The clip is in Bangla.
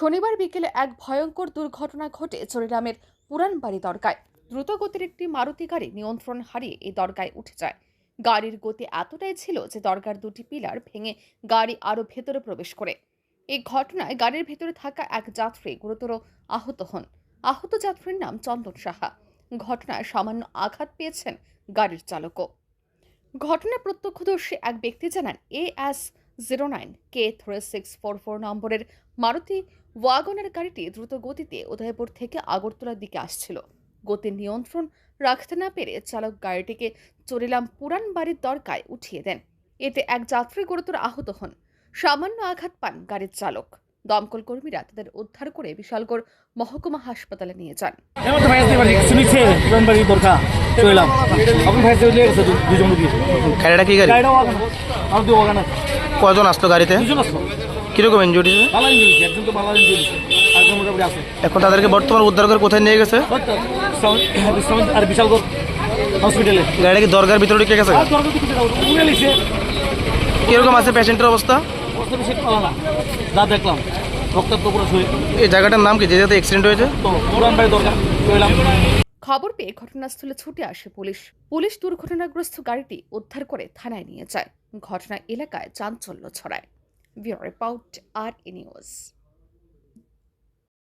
শনিবার বিকেলে এক ভয়ঙ্কর দুর্ঘটনা ঘটে চরিরামের পুরান বাড়ি দরগায়। দ্রুতগতির একটি মারুতি গাড়ি নিয়ন্ত্রণ হারিয়ে এই দরগায় উঠে যায়। গাড়ির গতি এতটাই ছিল যে দরগার দুটি পিলার ভেঙে গাড়ি আরও ভেতরে প্রবেশ করে। এই ঘটনায় গাড়ির ভেতরে থাকা এক যাত্রী গুরুতর আহত হন। আহত যাত্রীর নাম চন্দন সাহা। ঘটনায় সামান্য আঘাত পেয়েছেন গাড়ির চালকও। ঘটনার প্রত্যক্ষদর্শী এক ব্যক্তি জানান, A S zero nine K নম্বরের মারুতি ওয়াগনের গাড়িটি দ্রুত গতিতে উদয়পুর থেকে আগরতলার দিকে আসছিল। গতির নিয়ন্ত্রণ রাখতে না পেরে চালক গাড়িটিকে চরিলাম পুরান বাড়ির দরকায় উঠিয়ে দেন। এতে এক যাত্রী গুরুতর আহত হন। সামান্য আঘাত পান গাড়ির চালক। দমকল কর্মীরা তাদের উদ্ধার করে বিশালগড় মহকুমা হাসপাতালে নিয়ে যান। এবার তো ভাই আসতে পারি শুনেছে পুরান বাড়ি দরকার চলাম আপনি ভাই চলে গেছে দুজন লোক গাড়িটা কি গাড়ি আর দুই কজন আসলো গাড়িতে? দুজন কীরকম ইঞ্জুরি ভালো ইঞ্জুরি একজন তো ভালো ইঞ্জুরি একজন মোটামুটি আছে। এখন তাদেরকে বর্তমান উদ্ধার করে কোথায় নিয়ে গেছে? আর বিশালগড় হসপিটালে গাড়িটা কি দরগার ভিতরে ঢুকে গেছে? দরকার কীরকম আছে পেশেন্টের অবস্থা? যা দেখলাম রক্তাক্ত পুরো এই জায়গাটার নাম কি? যে জায়গাতে অ্যাক্সিডেন্ট হয়েছে? তো পুরান বাড়ি দরকার চলাম খবর পেয়ে ঘটনাস্থলে ছুটে আসে পুলিশ। পুলিশ দুর্ঘটনাগ্রস্ত গাড়িটি উদ্ধার করে থানায় নিয়ে যায়। ঘটনা এলাকায় চাঞ্চল্য ছড়ায়। Bureau report, R news.